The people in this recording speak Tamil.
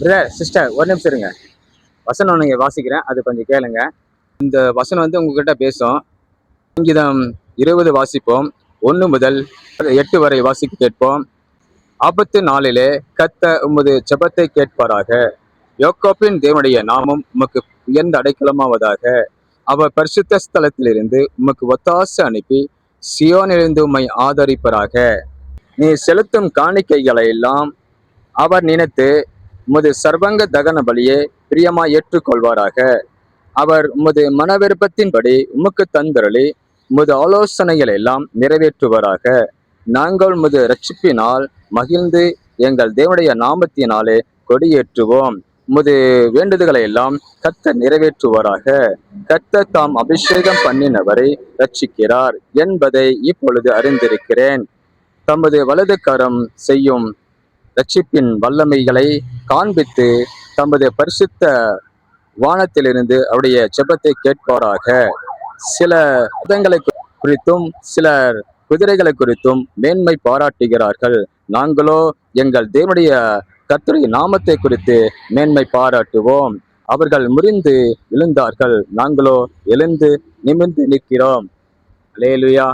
பிரதர் சிஸ்டர் ஒரு நிமிஷம் இருங்க. வசனம் நீங்கள் வாசிக்கிறேன். அது கொஞ்சம் கேளுங்க. இந்த வசனம் வந்து உங்ககிட்ட பேசும். சங்கீதம் இருபது வாசிப்போம். ஒன்று முதல் எட்டு வரை வாசிக்க கேட்போம். ஆபத்து நாளிலே கத்த உமது செபத்தை கேட்பாராக. யோக்கோப்பின் தேவனுடைய நாமம் உமக்கு உயர்ந்த அடைக்கலமாவதாக. அவர் பரிசுத்த ஸ்தலத்திலிருந்து உமக்கு ஒத்தாசை அனுப்பி சியோனிலிருந்து உம்மை ஆதரிப்பராக. நீ செலுத்தும் காணிக்கைகளை எல்லாம் அவர் நினைத்து உமது சர்வங்க தகன பலியை பிரியமாய் ஏற்றுக்கொள்வாராக. அவர் உமது மனவிருப்பத்தின்படி உமக்கு தந்தரளி உமது ஆலோசனைகள் எல்லாம் நிறைவேற்றுவாராக. நாங்கள் உமது ரட்சிப்பினால் மகிழ்ந்து எங்கள் தேவனுடைய நாமத்தினாலே கொடியேற்றுவோம். உமது வேண்டுதல்களை எல்லாம் கத்த நிறைவேற்றுவாராக. கத்த தாம் அபிஷேகம் பண்ணினவரை ரட்சிக்கிறார் என்பதை இப்பொழுது அறிந்திருக்கிறேன். தமது வலது கரம் செய்யும் ரட்சிப்பின் வல்லமைகளை காண்பித்து தமது பரிசுத்த வானத்திலிருந்து அவருடைய செபத்தை கேட்பாராக. சில ரதங்களை குறித்தும் சிலர் குதிரைகளை குறித்தும் மேன்மை பாராட்டுகிறார்கள். நாங்களோ எங்கள் தேவனுடைய கர்த்தருடைய நாமத்தை குறித்து மேன்மை பாராட்டுவோம். அவர்கள் முறிந்து விழுந்தார்கள் நாங்களோ எழுந்து நிமிர்ந்து நிற்கிறோம். லேலுயா